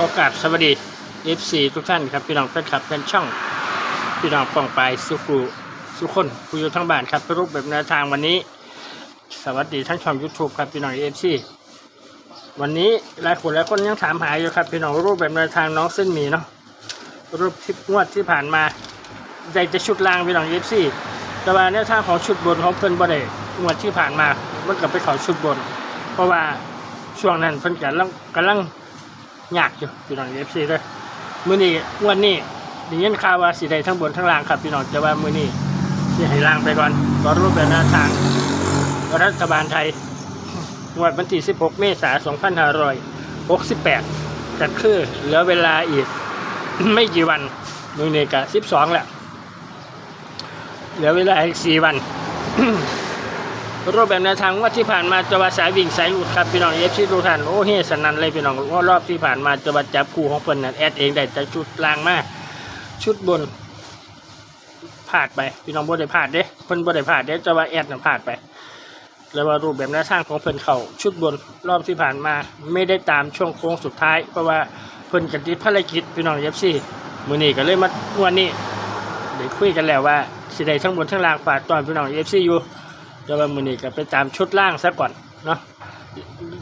โอกาสสวัสดี FC ทุกท่านครับพี่น้องแฟนคลับแฟนช่อง พี่น้องปองไปสุขูสุขคนผู้อยู่ทั้งบ้านครับรูปแบบแนวทางวันนี้ สวัสดีทั้งช่อง YouTube ครับพี่น้อง FC วันนี้หลายคนหลายคนยังถามหาอยู่ครับพี่น้องรูปแบบแนวทางน้องเส้นหมีเนาะรูปที่งวดที่ผ่านมาได้จะชุดล่างพี่น้อง FC แต่ว่าแนวทางของชุดบนของเพิ่นบ่ได้งวดที่ผ่านมามันก็ไปเขาชุดบน เพราะว่าช่วงนั้นเพิ่นกำลังกำลัง ยากอยู่พี่น้องเอฟซีเลยมือนี้วดนี้ได้ยินข่าวว่าสิได้ทั้งบนทั้งล่างครับพี่น้องแต่ว่ามือนี้สิให้ล่างไปก่อนก็รูปแบบแนวทางรัฐบาลไทยวดวันที่ 16 เมษายน 2568จัดคือเหลือเวลาอีก ไม่กี่วันมือนี้ก็12แหล้วเหลือเวลาอีก4วัน รูปแบบแนวทางว่าที่ผ่านมาจะว่าสายวิ่งสายหลุดครับพี่น้องเอฟซีทุกท่านโอ้เฮสนันเลยพี่น้องว่ารอบที่ผ่านมาจะว่าจับคู่ของเพิ่นนั่นแอดเองได้แต่ชุดล่างมาชุดบนพลาดไปพี่น้องบ่ได้พลาดเด้เพิ่นบ่ได้พลาดเด้จะว่าแอดน่ะพลาดไปแล้วว่ารูปแบบแนวทางของเพิ่นเขาชุดบนรอบที่ผ่านมาไม่ได้ตามช่วงโค้งสุดท้าย เพราะว่าเพิ่นกันติดภารกิจพี่น้องเอฟซีมื้อนี้ก็เลยมาวันนี้ได้คุยกันแล้วว่าสิได้ทั้งบนทั้งล่างฝากตอนพี่น้องเอฟซีอยู่ เดี๋ยววันมือนี้ก็ไปตามชุดล่างซะก่อนเนาะ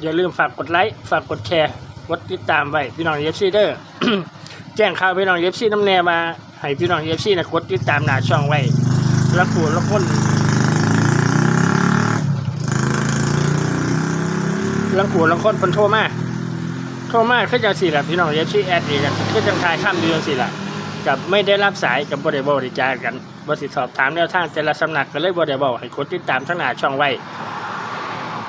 อย่าลืมฝากกดไลค์ฝากกดแชร์กดติดตามไว้พี่น้องเอฟซีเด้อแจ้งข่าวพี่น้องเอฟซีน้ำแนมาให้พี่น้องเอฟซีนะกดติดตามหน้าช่องไว้แล้วกูแล้วคนล้วกูแล้วคนเพิ่นโทรมา โทรมาคือจังสี่แหละพี่น้องเอฟซีแอดเองคือจังทายข้ามเดือนสี่แหละ กับไม่ได้รับสายกับบริบริจากันบริสอบถามแนวทางแต่ละสำนักก็เลยบริบอกให้กดติดตามทั้งหน้าช่องไว้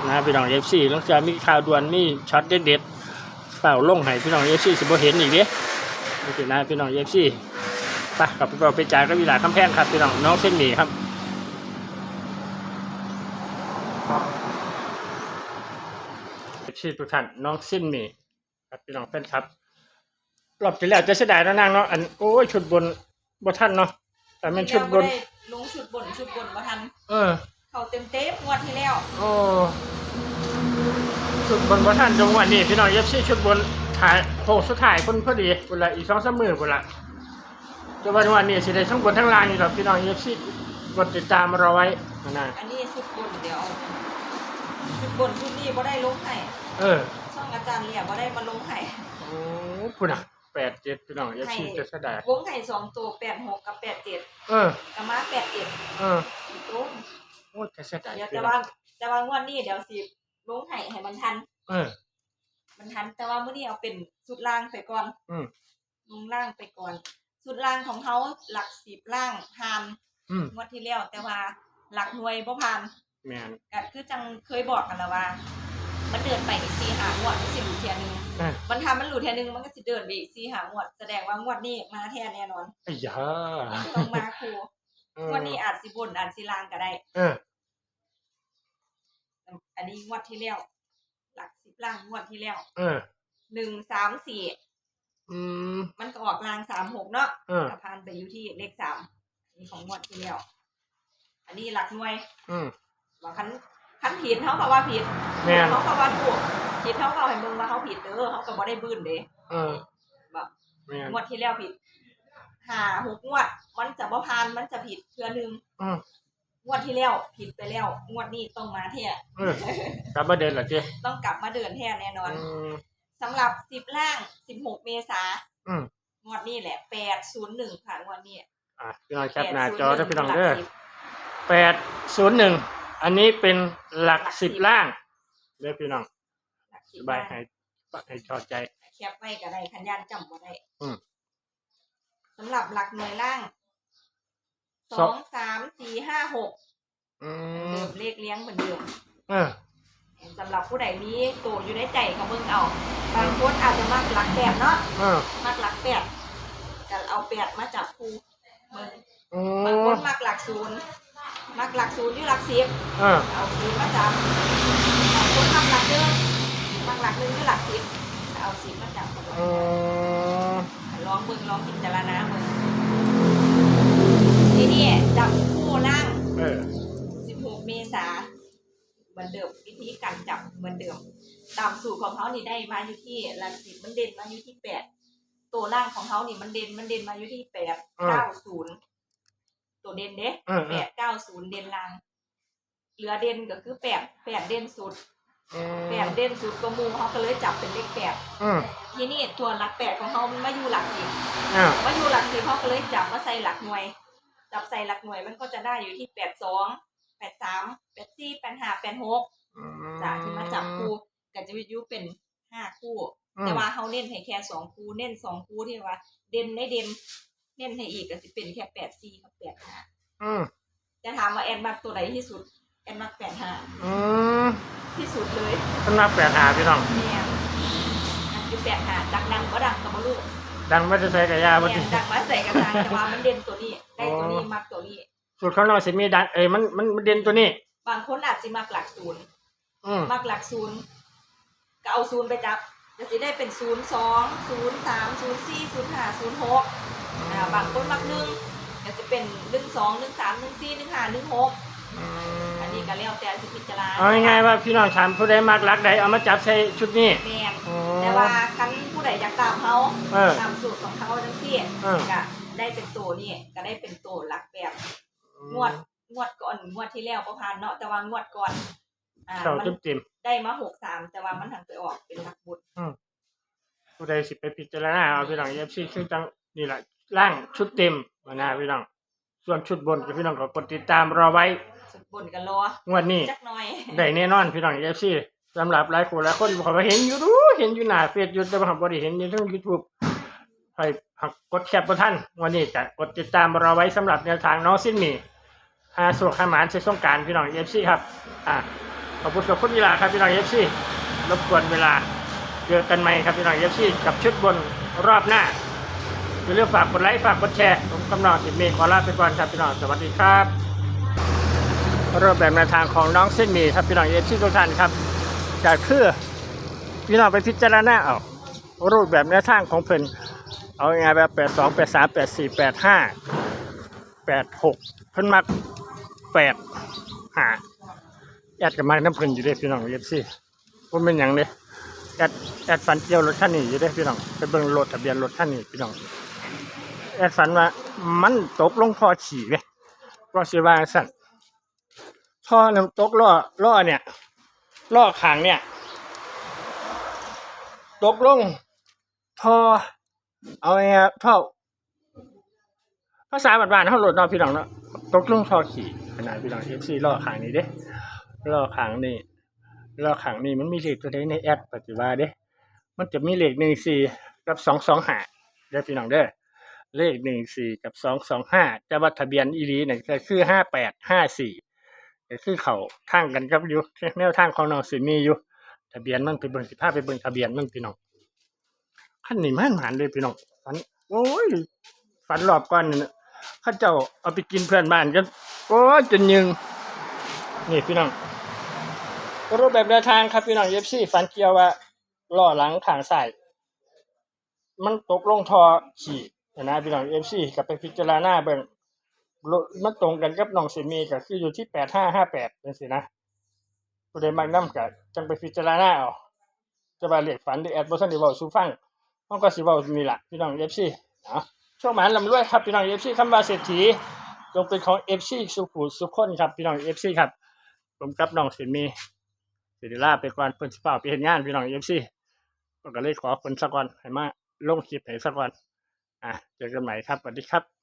นะพี่น้องเอฟซีต้องจะมีข่าวด่วนมีช็อตเด็ดๆเฝ้าลงให้พี่น้องเอฟซีสิบ่เห็นอีกเด้นี่คือนะพี่น้องเอฟซีไปกับไปบอไปจ่ายก็วิลาคำแพงครับพี่น้องน้องเส้นหมี่ครับเอฟซีทุกท่านน้องเส้นหมี่ครับพี่น้องแฟนครับ รอบที่แล้วจะเสียดายนะนางเนาะอันโอ้ยชุดบนบ่ทันเนาะแต่มันชุดบนเดี๋ยวได้ลงชุดบนชุดบนมาทัน เออ เขาเต็มเต็มงวดที่แล้วโอ้ชุดบนบ่ทันจังหวะนี้พี่น้องเอฟซีชุดบนถ่ายโค้งสุดท้ายคนพอดีเวลาอีกสองสามมือเวลาจังหวะวันนี้สิได้ทั้งบนทั้งล่างนี่ดอกพี่น้องเอฟซีกดติดตามเราไว้นะอันนี้ชุดบนเดี๋ยวเอาชุดบนชุดนี้บ่ได้ลงให้เออช่องอาจารย์เรียบ่ได้มาลงให้โอ้พุ่นอะ แปดเจ็ดพี่น้องเอฟซีจะเสียดายวงให้สองตัวแปดหกกับแปดเจ็ดเออ กับมาแปดเจ็ดเอออีกตัวโอ้จะเสียดายเดี๋ยวพี่แต่น้อว่างแต่ว่างวดนี้เดี๋ยวสิลงให้ให้มันทัน เออ มันทัน แต่ว่ามื้อนี้เอาเป็นชุดล่างไปก่อนอืม ลงล่างไปก่อนชุดล่างของเขาหลักสิบล่างผ่านอืมงวดที่แล้วแต่ว่าหลักหน่วยบ่ผ่านแมนก็คือจังเคยบอกกันแล้วว่า มันเดินไปอีกสี่หางวดมันสิหลุดเทียหนึงเออมันทำมันหลุดเทียหนึงมันก็สิเดินไปอีกสี่หางวด แสดงว่างวดนี้มาแท้แน่นอนไอ้ยาต้องมาครูเอองวดนี้อาจสิบนอาจสิลางก็ได้ เอออันนี้งวดที่แล้วหลักสิบล่างงวดที่แล้วเออหนึ่งสามสี่อืม มันก็ออกลางสามหกเนาะเออก็พานไปอยู่ที่เลขสามอันนี้ของงวดที่แล้ว อันนี้หลักหน่วย อืม ว่าคัน คันผิดเขาก็ว่าผิดแม่น เขาก็ว่าถูกผิดเขาก็เอาให้มึงว่าเขาผิดเด้อเขาก็บ่ได้บื้นเด้เออแบบแม่นงวดที่แล้วผิดหาหกงวด มันจะบ่พานมันจะผิดเทื่อหนึงอืมงวดที่แล้วผิดไปแล้ว งวดนี้ต้องมาแท้เออกลับมาเดินเหรอเจ๊ต้องกลับมาเดินแท้แน่นอน อืมสำหรับสิบล่างสิบหกเมษาอืมงวดนี้แหละแปดศูนย์หนึ่งค่ะงวดนี้อะพี่น้องแคปหน้าจอถ้าพี่น้องหลักเด้อสิบแปดศูนย์หนึ่ง อันนี้เป็นหลักสิบล่างเด้อพี่น้องหลักสิบบายล่างให้ให้ชอดใจ แคปไว้ก็ได้คันยานจำบ่ได้อืม สำหรับหลักหน่วยล่างสสอองงสามสี่ห้าหกอืเดิมมเลขเลี้ยงเหมือนเดิมเออ สำหรับผู้ใดมีตัวอยู่ในใจเขาเบิ่งเอา บางคนอาจจะมากหลักแปดเนาะเออมากหลักแปดจะเอาแปดมาจับคู่เบิ่งอืบางคมนมากหลักศูนย์ มากหลักศูนย์อยู่หลักสิบเออเอาศูนย์มาจับบางคนมากหลักเดิมมากหลักหนึ่งอยู่หลักสิบเอาสิบมาจับกันอืมลองเบิ่งลองพิจารณาเบิ่งทีนี้จับคู่ล่าง เออ 16 เมษาเหมือนเดิมวิธีการจับเหมือนเดิม ตามสูตรของเขานี่ได้มาอยู่ที่หลักสิบมันเด่นมาอยู่ที่แปดตัวล่างของเขานี่มันเด่นมันเด่นมาอยู่ที่แปดเก้าศูนย์ ตัวเด่นเด้อืมแปดเก้าศูนย์เด่นล่าง เหลือเด่นก็คือแปดแปดเด่นสุดอืมแปดเด่นสุดก็มูเขาก็เลยจับเป็นเลขแปดอืมทีนี่ตัวหลักแปดของเขามันมาอยู่หลักสิบอ่ามาอยู่หลักสิบเขาก็เลยจับมาใส่หลักหน่วย จับใส่หลักหน่วยมันก็จะได้อยู่ที่แปดสองแปดสามแปดสี่แปดห้าแปดหกจากที่มาจับคู่กับจะวิทยุเป็นห้าคู่ อืมแต่ว่าเขาเน้นให้แค่สองคู่เน้นสองคู่ที่ว่า เด่นได้เด่น เน้นให้อีกก็จะเป็นแค่แปดสี่กับแปดห้าอืมจะถามว่าแอนมักตัวไหนที่สุด แอนมักแปดห้าอืมที่สุดเลยสำนักแปดหาพี่น้อง เนี่ยอันคือแปดห้าดังดังก็ดังกับบลูกดังไม่ได้ใส่กระยาบ่เนี่ติยดังมาใส่กระซังแต่ว่ามันเด่นตัวนี้ ได้ตัวนี้มักตัวนี้ สูตรของเราสิมีดังเอ้ยมันมันมันเด่นตัวนี้ บางคนอาจจะมักหลักศูนย์ อืม มักหลักศูนย์ก็เอาศูนย์ไปจับจะสิได้เป็นศูนย์สองศูนย์สามศูนย์สี่ศูนย์ห้าศูนย์หก อ่าบางคนมักหนึ่งก็จะเป็นหนึ่งสองหนึ่งสามหนึ่งสี่หนึ่งห้าหนึ่งหกอันนี้ก็แล้วแต่สิพิจารณาเอาง่ายๆว่าพี่น้องถามผู้ใดมักรักใดเอามาจับใส่ชุดนี้ แม่นอ๋อแต่ว่าคันผู้ใดอยากตามเขาเออตามสูตรของเขาทั้งที่เออ ก็ได้เป็นตัวนี่ก็ได้เป็นตัวหลักแบบงวดงวดก่อนงวดที่แล้วประพานเนาะแต่ว่างวดก่อนอ่าเข้ามัน เต็มได้มาหกสามแต่ว่ามันหันไปออกเป็นหลักบุญๆผู้ใดสิไปพิจารณาเอาพี่น้องเอฟซีคือจังนี่แหละ ร่างชุดเต็มมาหน้าพี่น้อง ส่วนชุดบนก็พี่น้องก็กดติดตามรอไว้สุดบนกันรองวดนี้จักหน่อยได้แน่นอนพี่น้องเอฟซีสำหรับหลายคนหลายคนบอกว่าเห็นอยู่รู้เห็นอยู่หน้าเฟซอยู่แต่ว่าบ่ได้เห็นอยู่ทั้งยูทูบไปหักกดแคปบ่ทันวันนี้จะกดติดตามรอไว้สำหรับแนวทางน้องสิ้นหมีหาสุขหาหมานใช้สงกรารพี่น้องเอฟซีครับอ่าขอบคุณขอบคุณเวลาครับพี่น้องเอฟซีรบกวนเวลาเจอกันใหม่ครับพี่น้องเอฟซีกับชุดบนรอบหน้า อย่าลืมฝากกดไลค์ฝากกดแชร์ผมกำนองสิบเมฆขอลาไปก่อนครับพี่น้องสวัสดีครับรูปแบบแนวทางของน้องเส้นหมีครับพี่น้องเอฟซีทุกท่านครับจะคือพี่น้องไปพิจารณาเอารูปแบบแนวทางของเพิ่นเอาไงแบบแปดสองแปดสามแปดสี่แปดห้าแปดหกเพิ่นมักแปดหาแอดกับมาน้ำเพิ่นอยู่เด้พี่น้องเอฟซีว่าเป็นอย่างเด้แอดแอดฝันเกี่ยวรถคันนี้อยู่เด้พี่น้องไปเบิ่งรถทะเบียนรถคันนี้พี่น้อง แอดฝันว่ามันตกลงท่อฉี่เว้ยก็สิว่าสั่นท่อน้ำตกล่อล่อเนี่ยล่อขางเนี่ย ตกลงท่อเอาไงอะท่อภาษาบ้านๆเขาโหลดนอพี่น้องเนาะตกลงท่อขี่ขนาดพี่น้องเอฟซีล่อขางนี้เด้ล่อขางนี่ล่อขางนี่มันมีเลขตัวใดในแอปปัจจุบันเด้ มันจะมีเลขหนึ่งสี่กับสองสองห้าเด้พี่น้องเด้อ เลขหนึ่งสี่กับสองสองห้าแต่ว่าทะเบียนอีรีเนี่ยก็คือห้าแปดห้าสี่ก็คือเขาทางกันกับอยู่แนวทางของน้องสิมีอยู่ ทะเบียนมันไปเบิ่งสิพาไปเบิ่งทะเบียนมันพี่น้องคันนี้มันหมานเลยพี่น้องฝันโอ้ยฝันรอบก่อนนี่นะเข้าเจ้าเอาไปกินเพื่อนบ้านกันโอ้ยจนยึงนี่พี่น้องรูปแบบแนวทางครับพี่น้องเอฟซีฝันเกี่ยวว่าล้อหลังขางซ้ายมันตกลงทอขี่ นะพี่น้องเอฟซีกับไปพิจารณาเบิ่งมันตรงกันกับน้องเซมีก็คืออยู่ที่แปดห้าห้าแปดเป็นสินะผู้ใดมักน้ำกับจังไปพิจารณาเอาจะมาเรียกฝันหรือแอดบอสันดีเวาสูฟังมันก็สิเวามีละพี่น้องเอฟซีนะช่วงหมานลำรวยครับพี่น้องเอฟซีคำว่าเศรษฐีจงเป็นของเอฟซีสุขุสุขคนครับพี่น้องเอฟซีครับผมกับน้องเซมีสิริลาไปก่อนเพิ่นสิเฝ้าไปเห็นงานพี่น้องเอฟซีก็เลยขอคนสักวันให้มาลงคลิปให้สักวัน อะเจอกันใหม่ครับสวัสดีครับ